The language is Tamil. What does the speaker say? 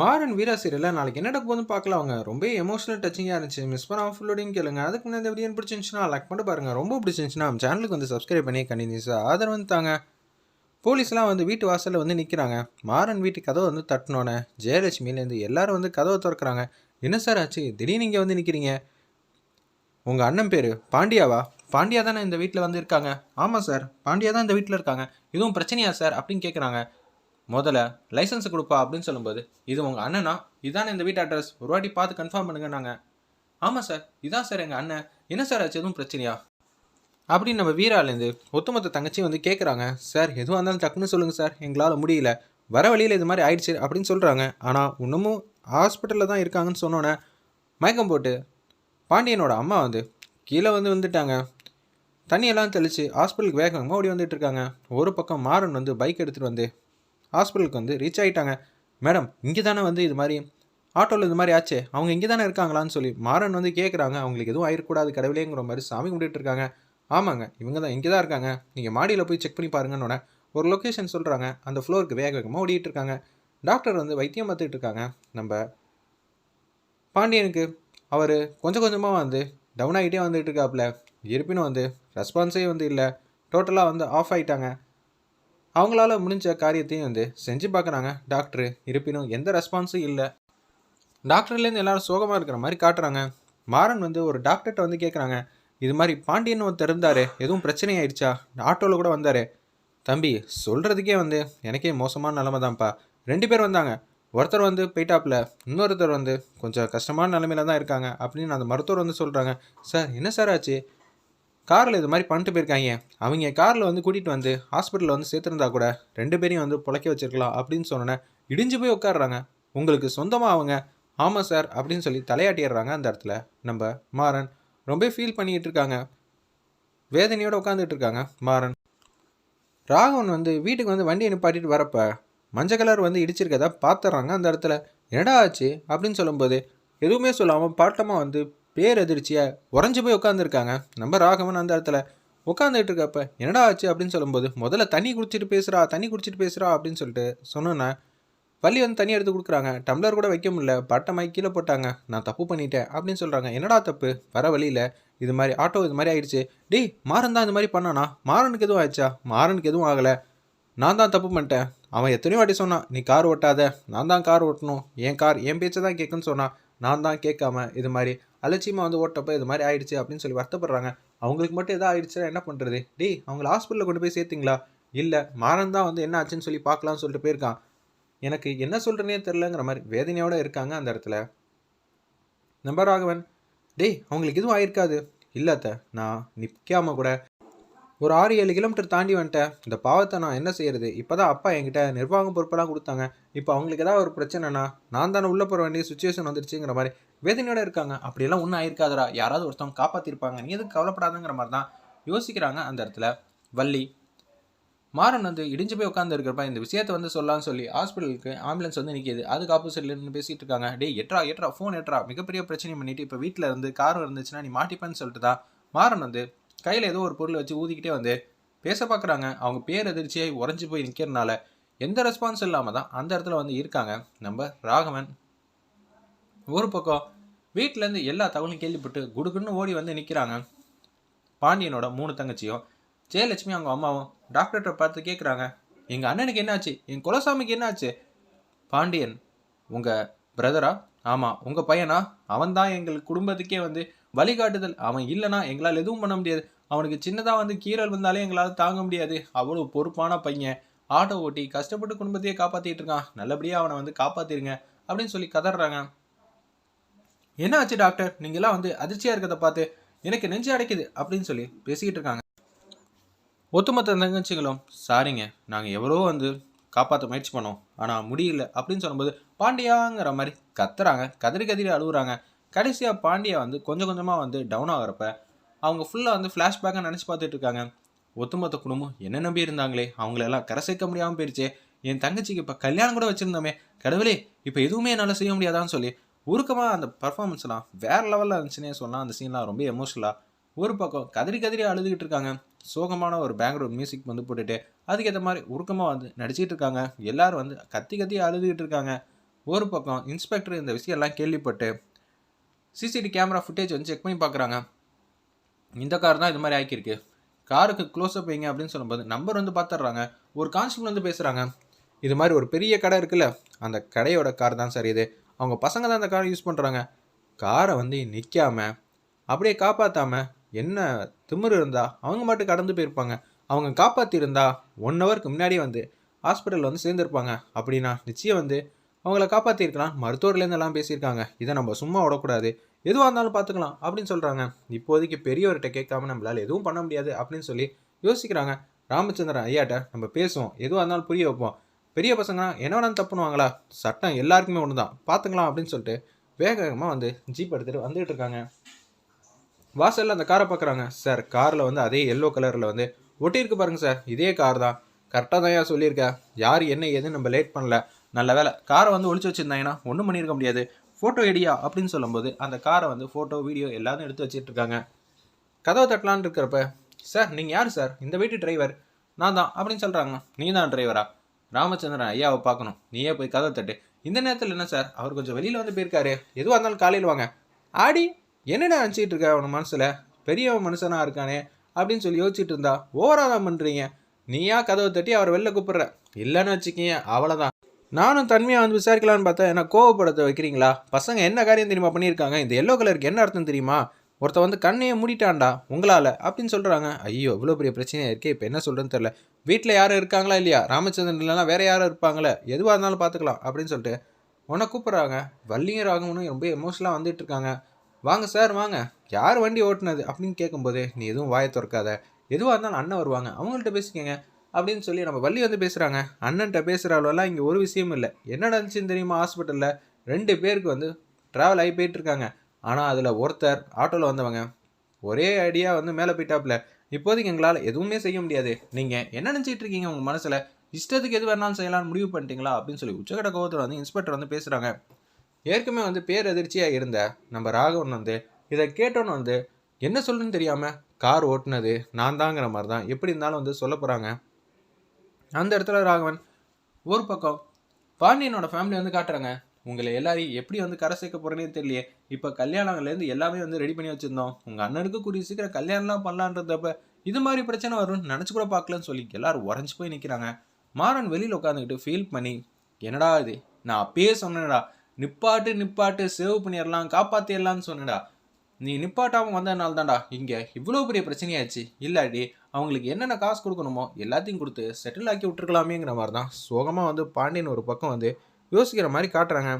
மாறன் வீரா சீரியலில் நாளைக்கு என்ன நடக்க போகுதுன்னு பார்க்கலாம் அவங்க ரொம்ப எமோஷனல் டச்சிங்காக இருந்துச்சு. மிஸ் பண்ணாமல் ஃபுல்லோடையும் கேளுங்க. அதுக்கு முன்னாடி இந்த வீடியோ பிடிச்சிருந்துச்சுன்னா லைக் பண்ணிட்டு பாருங்க. ரொம்ப பிடிச்சிருந்துச்சுன்னா நம்ம சேனலுக்கு வந்து சப்ஸ்கிரைப் பண்ணி கண்டினியூஸாக ஆதரவு வந்து தாங்க. போலீஸ்லாம் வந்து வீட்டு வாசலில் வந்து நிற்கிறாங்க மாறன் வீட்டு கதவை வந்து தட்டினோன்னே ஜெயலட்சுமிலேருந்து எல்லாரும் வந்து கதவை திறக்கிறாங்க. என்ன சார் ஆச்சு? திடீர்னு இங்கே வந்து நிற்கிறீங்க உங்கள் அண்ணன் பேர் பாண்டியாவா? பாண்டியா தானே இந்த வீட்டில் வந்து இருக்காங்க. ஆமாம் சார் பாண்டியா தான் இந்த வீட்டில் இருக்காங்க. எதுவும் பிரச்சனையா சார் அப்படின்னு கேட்குறாங்க முதல்ல லைசன்ஸ் கொடுப்பா அப்படின்னு சொல்லும்போது இது உங்கள் அண்ணனா? இதானே இந்த வீட்டு அட்ரஸ் ஒரு வாட்டி பார்த்து கன்ஃபார்ம் பண்ணுங்க நாங்கள் ஆமாம் சார் இதான் சார் எங்கள் அண்ணன். என்ன சார் ஆச்சு? எதுவும் பிரச்சனையா? அப்படின்னு நம்ம வீராலேருந்து ஒத்துமொத்த தங்கச்சி வந்து கேட்குறாங்க சார் எதுவாக இருந்தாலும் டக்குன்னு சொல்லுங்கள் சார் எங்களால் முடியல. வர வழியில் இது மாதிரி ஆயிடுச்சு அப்படின்னு சொல்கிறாங்க ஆனால் இன்னமும் ஹாஸ்பிட்டலில் தான் இருக்காங்கன்னு சொன்னோன்னே மயக்கம் போட்டு பாண்டியனோட அம்மா வந்து கீழே வந்து வந்துட்டாங்க. தண்ணியெல்லாம் தெளித்து ஹாஸ்பிட்டலுக்கு வேக வேகமாக ஓடி வந்துட்டு இருக்காங்க. ஒரு பக்கம் மாறன் வந்து பைக் எடுத்துகிட்டு வந்து ஹாஸ்பிட்டலுக்கு வந்து ரீச் ஆகிட்டாங்க மேடம் இங்கே தானே வந்து இது மாதிரி ஆட்டோவில் இது மாதிரி ஆச்சே? அவங்க இங்கே தானே இருக்காங்களான்னு சொல்லி மாறன் வந்து கேட்குறாங்க அவங்களுக்கு எதுவும் ஆயிடக்கூடாது கடவுளேங்கிற மாதிரி சாமி கும்பிட்டுட்டு இருக்காங்க. ஆமாங்க இவங்க தான் இங்கே தான் இருக்காங்க. நீங்கள் மாடியில் போய் செக் பண்ணி பாருங்கன்னு ஒரு லொக்கேஷன் சொல்கிறாங்க அந்த ஃப்ளோருக்கு வேக வேகமாக ஓடிட்டு இருக்காங்க. டாக்டர் வந்து வைத்தியம் பார்த்துட்டு இருக்காங்க. நம்ம பாண்டியனுக்கு அவர் கொஞ்சம் கொஞ்சமாக வந்து டவுன் ஆகிட்டே வந்துட்டு இருக்காப்புல இருப்பினும் வந்து ரெஸ்பான்ஸே வந்து இல்லை. டோட்டலாக வந்து ஆஃப் ஆகிட்டாங்க அவங்களால முடிஞ்ச காரியத்தையும் வந்து செஞ்சு பார்க்குறாங்க. டாக்டரு இருப்பினும் எந்த ரெஸ்பான்ஸும் இல்லை. டாக்டர்லேருந்து எல்லாரும் சோகமாக இருக்கிற மாதிரி காட்டுறாங்க. மாறன் வந்து ஒரு டாக்டர்கிட்ட வந்து கேட்குறாங்க இது மாதிரி பாண்டியன் ஒருத்தர் இருந்தார். எதுவும் பிரச்சனை ஆயிடுச்சா? ஆட்டோவில் கூட வந்தார். தம்பி சொல்கிறதுக்கே வந்து எனக்கே மோசமான நிலமை தான்ப்பா ரெண்டு பேர் வந்தாங்க. ஒருத்தர் வந்து போயிட்டாப்புல இன்னொருத்தர் வந்து கொஞ்சம் கஷ்டமான நிலமையில தான் இருக்காங்க அப்படின்னு அந்த மருத்துவர் வந்து சொல்கிறாங்க சார் என்ன சார் ஆச்சு? காரில் இது மாதிரி பண்ணிட்டு போயிருக்காங்க. அவங்க காரில் வந்து கூட்டிகிட்டு வந்து ஹாஸ்பிட்டலில் வந்து சேர்த்துருந்தா கூட ரெண்டு பேரையும் வந்து புழைக்க வச்சிருக்கலாம் அப்படின்னு சொன்னோன்னே இடிஞ்சு போய் உட்காடுறாங்க உங்களுக்கு சொந்தமாக அவங்க? ஆமாம் சார் அப்படின்னு சொல்லி தலையாட்டிடுறாங்க அந்த இடத்துல. நம்ம மாறன் ரொம்ப ஃபீல் பண்ணிக்கிட்டு இருக்காங்க. வேதனையோடு உட்காந்துட்டு இருக்காங்க மாறன். ராகவன் வந்து வீட்டுக்கு வந்து வண்டியை நிப்பாட்டிட்டு வரப்ப மஞ்சள் கலர் வந்து இடிச்சிருக்கதா பார்த்துட்றாங்க அந்த இடத்துல. என்னடா ஆச்சு? அப்படின்னு சொல்லும்போது எதுவுமே சொல்லாமல் பாட்டமாக வந்து பேர் உறைஞ்சி போய் உட்காந்துருக்காங்க நம்ம ராகவன் அந்த இடத்துல உட்காந்துட்டு இருக்கப்ப என்னடா ஆச்சு? அப்படின்னு சொல்லும்போது முதல்ல தண்ணி குடிச்சிட்டு பேசுகிறா தண்ணி குடிச்சிட்டு பேசுகிறா அப்படின்னு சொல்லிட்டு சொன்னோன்னே வள்ளி வந்து தண்ணி எடுத்து கொடுக்குறாங்க. டம்ளர் கூட வைக்க முடியல. பட்டை மை கீழே போட்டாங்க. நான் தப்பு பண்ணிட்டேன் அப்படின்னு சொல்கிறாங்க என்னடா தப்பு? வர வழியில். இது மாதிரி ஆட்டோ இது மாதிரி ஆயிடுச்சு. டேய் மாறன் தான் இது மாதிரி பண்ணானா? மாறனுக்கு எதுவும் ஆயிடுச்சா? மாறனுக்கு எதுவும் ஆகலை. நான் தான் தப்பு பண்ணிட்டேன். அவன் எத்தனையோ வாட்டி சொன்னான் நீ கார் ஓட்டாத. நான் தான் கார் ஓட்டணும். என் கார் என் பேச்சை தான் கேட்குன்னு சொன்னான். நான் தான் கேட்காம இது மாதிரி அலட்சியமாக வந்து ஓட்டப்போ இது மாதிரி ஆயிடுச்சு அப்படின்னு சொல்லி வருத்தப்படுறாங்க. அவங்களுக்கு மட்டும் எதாவது ஆயிடுச்சுன்னா என்ன பண்ணுறது டேய் அவங்கள ஹாஸ்பிட்டலில் கொண்டு போய் சேர்த்திங்களா? இல்லை மாறன் தான் வந்து என்ன ஆச்சுன்னு சொல்லி பார்க்கலாம்னு சொல்லிட்டு போயிருக்கான். எனக்கு என்ன சொல்கிறேனே தெரிலங்கிற மாதிரி வேதனையோடு இருக்காங்க அந்த இடத்துல. நம்ப ராகவன் டேய் அவங்களுக்கு எதுவும் ஆயிருக்காது. இல்லாத்த நான் நிற்காம கூட ஒரு ஆறு ஏழு கிலோமீட்டர் தாண்டி வந்துட்டேன். இந்த பாவத்தை நான் என்ன செய்யறது? இப்போ தான் அப்பா என்கிட்ட நிர்வாகம் பொறுப்பெல்லாம் கொடுத்தாங்க. இப்போ அவங்களுக்கு ஏதாவது ஒரு பிரச்சனைனா நான் தானே உள்ளே போகிற வேண்டிய சுச்சுவேஷன் வந்துருச்சுங்கிற மாதிரி வேதனையோட இருக்காங்க. அப்படியெல்லாம் ஒன்றும் ஆயிருக்காதரா யாராவது ஒருத்தவங்க காப்பாற்றிருப்பாங்க நீ எதுவும் கவலைப்படாதுங்கிற மாதிரி தான் யோசிக்கிறாங்க அந்த இடத்துல வள்ளி. மாறன் வந்து இடிஞ்சு போய் உட்காந்து இருக்கிறப்ப இந்த விஷயத்த வந்து சொல்லான்னு சொல்லி ஹாஸ்பிட்டலுக்கு ஆம்புலன்ஸ் வந்து நிற்கிது அதுக்கு ஆப்போசிட்ல இருந்து பேசிட்டு இருக்காங்க. டே எட்ரா எட்ரா ஃபோன் எட்ரா மிகப்பெரிய பிரச்சனை பண்ணிட்டு இப்போ வீட்டில் இருந்து கார் இருந்துச்சுன்னா நீ மாட்டிப்பேன்னு சொல்லிட்டு தான் மாறன் வந்து கையில் ஏதோ ஒரு பொருள் வச்சு ஊதிக்கிட்டே வந்து பேச பார்க்குறாங்க அவங்க பேர் எதிர்ச்சியாக உறைஞ்சி போய் நிற்கிறனால எந்த ரெஸ்பான்ஸ் இல்லாமல் தான் அந்த இடத்துல வந்து இருக்காங்க. நம்ம ராகவன். ஒரு பக்கம் வீட்டிலேருந்து எல்லா தகவலும் கேள்விப்பட்டு குடுக்குன்னு ஓடி வந்து நிற்கிறாங்க பாண்டியனோட மூணு தங்கச்சியும் ஜெயலட்சுமி அவங்க அம்மாவும் டாக்டர்கிட்ட பார்த்து கேட்குறாங்க எங்கள் அண்ணனுக்கு என்னாச்சு? என் குலசாமிக்கு என்னாச்சு? பாண்டியன் உங்கள் பிரதரா ஆமாம் உங்கள் பையனா? அவன் தான் எங்கள் குடும்பத்துக்கே வந்து வழிகாட்டுதல். அவன் இல்லைனா எங்களால் எதுவும் பண்ண முடியாது. அவனுக்கு சின்னதாக வந்து கீரல் வந்தாலே எங்களால் தாங்க முடியாது. அவ்வளோ பொறுப்பான பையன். ஆட்டோ ஓட்டி கஷ்டப்பட்டு குடும்பத்தையே காப்பாற்றிட்டு இருக்கான். நல்லபடியாக அவனை வந்து காப்பாற்றிருங்க அப்படின்னு சொல்லி கதறாங்க. என்ன ஆச்சு டாக்டர்? நீங்களாம் வந்து அதிர்ச்சியாக இருக்கிறத பார்த்து எனக்கு நெஞ்சு அடைக்குது அப்படின்னு சொல்லி பேசிக்கிட்டு இருக்காங்க. ஒத்துமொத்த தங்கச்சிகளும் சாரிங்க நாங்கள் எவ்வளோ வந்து காப்பாற்ற முயற்சி பண்ணோம். ஆனால் முடியல அப்படின்னு சொல்லும்போது பாண்டியாங்கிற மாதிரி கத்துறாங்க. கதறி கதறி அழுகுறாங்க. கடைசியாக பாண்டியா வந்து கொஞ்சம் கொஞ்சமாக வந்து டவுன் ஆகிறப்ப அவங்க ஃபுல்லாக வந்து ஃப்ளாஷ்பேக்காக நினச்சி பார்த்துட்டு இருக்காங்க. ஒத்துமொத்த குடும்பம் என்ன நம்பி இருந்தாங்களே? அவங்களெல்லாம் கரை சேர்க்க முடியாமல் போயிடுச்சே என் தங்கச்சிக்கு இப்போ கல்யாணம் கூட வச்சுருந்தோமே. கடவுளே இப்போ எதுவுமே என்னால் செய்ய முடியாதான்னு சொல்லி உருக்கமாக அந்த பர்ஃபார்மன்ஸ்லாம் வேறு லெவலில் இருந்துச்சுன்னே சொன்னால் அந்த சீன்லாம் ரொம்ப எமோஷனலாக ஒரு பக்கம் கதறி கதறி அழுதுகிட்டு இருக்காங்க. சோகமான ஒரு பேக்ரவுண்ட் மியூசிக் வந்து போட்டுட்டு அதுக்கேற்ற மாதிரி உருக்கமாக வந்து நடிச்சிட்டு இருக்காங்க. எல்லோரும் வந்து கத்தி கத்தி அழுதுகிட்டு இருக்காங்க. ஒரு பக்கம் இன்ஸ்பெக்டர் இந்த விஷயம்லாம் கேள்விப்பட்டு சிசிடி கேமரா ஃபுட்டேஜ் வந்து செக் பண்ணி பார்க்குறாங்க. இந்த கார் தான் இது மாதிரி ஆக்கியிருக்கு. காருக்கு க்ளோஸ்அப் வைங்க அப்படின்னு சொல்லும்போது நம்பர் வந்து பார்த்துட்றாங்க. ஒரு கான்ஸ்டபிள் வந்து பேசுகிறாங்க இது மாதிரி ஒரு பெரிய கடை இருக்குல்ல அந்த கடையோட கார் தான் சார் இது. அவங்க பசங்க தான் அந்த காரை யூஸ் பண்ணுறாங்க காரை வந்து நிற்காம அப்படியே காப்பாற்றாம என்ன திமிரு இருந்தால் அவங்க மட்டும் கடந்து போயிருப்பாங்க. அவங்க காப்பாற்றிருந்தா ஒன் ஹவருக்கு முன்னாடியே வந்து ஹாஸ்பிட்டலில் வந்து சேர்ந்துருப்பாங்க. அப்படின்னா நிச்சயம் வந்து அவங்கள காப்பாற்றிருக்கலாம் மருத்துவர்லேருந்து எல்லாம் பேசியிருக்காங்க. இதை நம்ம சும்மா விடக்கூடாது. எதுவாக இருந்தாலும் பார்த்துக்கலாம் அப்படின்னு சொல்கிறாங்க இப்போதைக்கு பெரியவர்கிட்ட கேட்காம நம்மளால் எதுவும் பண்ண முடியாது அப்படின்னு சொல்லி யோசிக்கிறாங்க. ராமச்சந்திரன் ஐயாட்ட நம்ம பேசுவோம். எதுவாக இருந்தாலும் புரிய வைப்போம். பெரிய பசங்க என்ன வேணாலும் தப்புனுவாங்களா சட்டம் எல்லாருக்குமே ஒன்று தான் பார்த்துக்கலாம் அப்படின்னு சொல்லிட்டு வேக வேகமாக வந்து ஜீப் எடுத்துகிட்டு வந்துகிட்டு இருக்காங்க. வாசலில் அந்த காரை பார்க்குறாங்க சார் காரில் வந்து அதே எல்லோ கலரில் வந்து ஒட்டியிருக்கு பாருங்க சார். இதே கார் தான். கரெக்டாக தான் சொல்லியிருக்கேன் யார் என்ன ஏதுன்னு நம்ம லேட் பண்ணல. நல்ல வேலை. காரை வந்து ஒழிச்சு வச்சுருந்தாங்கன்னா ஒன்றும் பண்ணியிருக்க முடியாது. ஃபோட்டோ எடியா அப்படின்னு சொல்லும்போது அந்த காரை வந்து ஃபோட்டோ வீடியோ எல்லாரும் எடுத்து வச்சிட்டு இருக்காங்க. கதவை தட்டலான்னு இருக்கிறப்ப சார் நீங்கள் யார் சார்? இந்த வீட்டு டிரைவர் நான் தான் அப்படின்னு சொல்கிறாங்க நீ தான் டிரைவரா ராமச்சந்திரன் ஐயாவை பார்க்கணும். நீயே போய் கதவை தட்டு. இந்த நேரத்தில் என்ன சார்? அவர் கொஞ்சம் வெளியில் வந்து போயிருக்காரு. எதுவாக இருந்தாலும் காலையில் வாங்க. ஆடி என்னடா நினச்சிட்டு இருக்க? அவன் மனசில் பெரிய மனுஷனாக இருக்கானே? அப்படின்னு சொல்லி யோசிச்சுட்டு இருந்தா ஓவராக தான் பண்ணுறீங்க நீயா கதவை தட்டி அவர் வெளில கூப்பிட்ற? இல்லைன்னு வச்சுக்கிங்க அவ்வளோதான் நானும் தன்மையாக வந்து விசாரிக்கலான்னு பார்த்தா என்ன கோவப்படத்தை வைக்கிறீங்களா? பசங்க என்ன காரியம் தெரியுமா பண்ணியிருக்காங்க? இந்த எல்லோ கலருக்கு என்ன அர்த்தம் தெரியுமா? ஒருத்த வந்து கண்ணையே மூடிட்டான்டா உங்களால் அப்படின்னு சொல்கிறாங்க ஐயோ இவ்வளோ பெரிய பிரச்சனையாக இருக்கே இப்போ என்ன சொல்கிறேன்னு தெரில வீட்டில் யாரும் இருக்காங்களா இல்லையா? ராமச்சந்திரன் இல்லைனா வேறு யாரும் இருப்பாங்களே? எதுவாக இருந்தாலும் பார்த்துக்கலாம் அப்படின்னு சொல்லிட்டு உன்னை கூப்பிட்றாங்க. வள்ளியும் ராகவனும் ரொம்ப எமோஷனலாக வந்துட்டு இருக்காங்க. வாங்க சார் வாங்க. யார் வண்டி ஓட்டுனது? அப்படின்னு கேட்கும்போது நீ எதுவும் வாயை திறக்காத. எதுவாக இருந்தாலும் அண்ணன் வருவாங்க. அவங்கள்ட்ட பேசிக்கங்க. அப்படின்னு சொல்லி நம்ம வள்ளி வந்து பேசுகிறாங்க அண்ணன்ட்ட பேசுகிற அளவெல்லாம் இங்கே ஒரு விஷயமும் இல்லை. என்ன நடந்துச்சுன்னு தெரியுமா ஹாஸ்பிட்டலில் ரெண்டு பேருக்கு வந்து ட்ராவல் ஆகி போயிட்டுருக்காங்க ஆனால் அதில் ஒருத்தர் ஆட்டோவில் வந்தவங்க. ஒரே ஐடியா வந்து மேலே போயிட்டாப்புல இப்போதைக்கு எங்களால் எதுவுமே செய்ய முடியாது. நீங்கள் என்ன நினச்சிட்டு இருக்கீங்க உங்கள் மனசில்? இஷ்டத்துக்கு எது வேணாலும் செய்யலாம்னு முடிவு பண்ணிட்டீங்களா? அப்படின்னு சொல்லி உச்சகட்ட கோவத்தில் வந்து இன்ஸ்பெக்டர் வந்து பேசுகிறாங்க ஏற்கனவே வந்து பேர் எதிர்ச்சியாக இருந்த நம்ம ராகவன் வந்து இதை கேட்டோன்னு வந்து என்ன சொல்லுன்னு தெரியாமல் கார் ஓட்டுனது நான் தாங்கிற மாதிரி தான் எப்படி இருந்தாலும் வந்து சொல்ல போகிறாங்க அந்த இடத்துல ராகவன் ஒரு பக்கம் பாண்டியனோட ஃபேமிலி வந்து காட்டுறாங்க. உங்களை எல்லாரையும் எப்படி வந்து கரை சேர்க்க போகிறேனே தெரியலையே. இப்போ கல்யாணங்கள்லேருந்து எல்லாமே வந்து ரெடி பண்ணி வச்சுருந்தோம். உங்கள் அண்ணனுக்கு கூடிய சீக்கிரம் கல்யாணம்லாம் பண்ணலான்றதப்ப இது மாதிரி பிரச்சனை வரும்னு நினச்சி கூட பார்க்கலன்னு சொல்லி எல்லாரும் உறைஞ்சி போய் நிற்கிறாங்க மாறன் வெளியில் உட்காந்துக்கிட்டு ஃபீல் பண்ணி என்னடா இது? நான் அப்பயே சொன்னேன்டா. நிப்பாட்டு நிப்பாட்டு சேவ் பண்ணிடலாம் காப்பாற்றிடலான்னு சொன்னேடா நீ நிப்பாட்டாமல் வந்ததுனால தான்டா இங்கே இவ்வளோ பெரிய பிரச்சனையாச்சு. இல்லாடி அவங்களுக்கு என்னென்ன காசு கொடுக்கணுமோ எல்லாத்தையும் கொடுத்து செட்டில் ஆக்கி விட்டுருக்கலாமேங்கிற மாதிரி தான் சோகமாக வந்து பாண்டியன் ஒரு பக்கம் வந்து யோசிக்கிற மாதிரி காட்டுறாங்க.